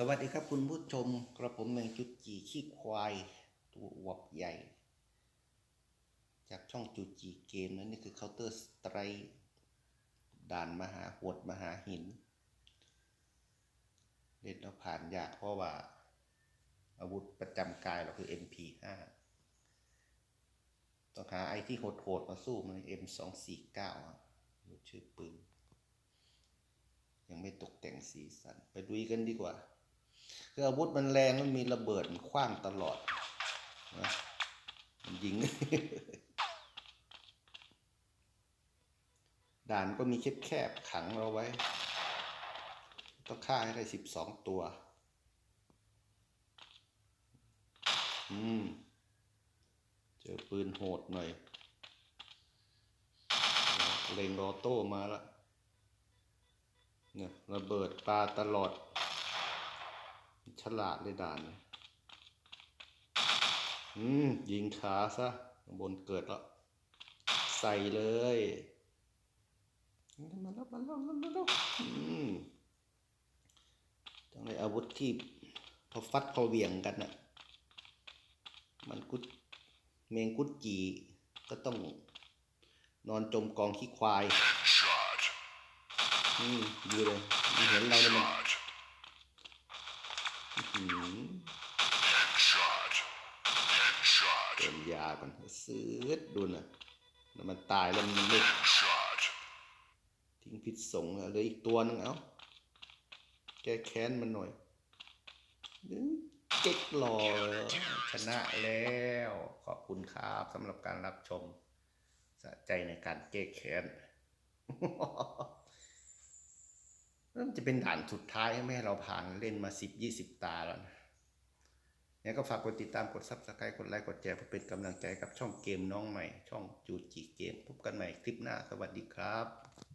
สวัสดีครับคุณผู้ชมกระผมแมงจุจีขี้ควาย ตัวอวบใหญ่ จากช่องจุจีเกมนะนี่คือ Counter Strike ด่านมหาหดมหาหิน เล่นแล้วผ่านยากเพราะว่า อาวุธประจำกายเราคือ MP5 ต้องหาไอที่โหดๆมาสู้มัน M249 อะรู้ชื่อปืนยังไม่ตกแต่งสีสัน ไปดูกันดีกว่า คืออาวุธมันแรงมันมีระเบิดมันคว้างตลอดนะมันยิง ด่านก็มีแคบๆขังเราไว้ ต้องฆ่าให้ได้สิบสองตัว อืม เจอปืนโหดหน่อยเล็งรอโต้มาละเนี่ยระเบิดปลาตลอด ลาดเลยด่านเนี่ยอืม ยิงขาซะข้างบนเกิดแล้ว ใส่เลยมาแล้วมาแล้วมาแล้วอืมต้องได้อาวุธที่พอฟัดพอเหวี่ยงกันน่ะ มันกุดเมงกุดจีก็ต้องนอนจมกองขี้ควาย อืมดูเลยมันเห็นเราเลยมัน Shot. หืม Headshot. Headshot. เติ มยาก่อนซื้อดูน่ะแล้วมันตายแล้วมันไม่ทิ้งพิษสงฆ์เหลืออีกตัวนึงเอ้าแก้แค้นมันหน่อยเจ๊กหล่อชนะแล้ว ขอบคุณครับสำหรับการรับชมสะใจในการแก้แค้นนั่นจะเป็นด่านสุดท้ายไม่ให้เราผ่านเล่นมาสิบยี่สิบตาแล้วนะ เนี่ยก็ฝากกดติดตามกดซับสไครต์กดไลค์กดแชร์เพื่อเป็นกำลังใจกับช่องเกมน้องใหม่ ช่องจูจีเกมพบกันใหม่คลิปหน้าสวัสดีครับ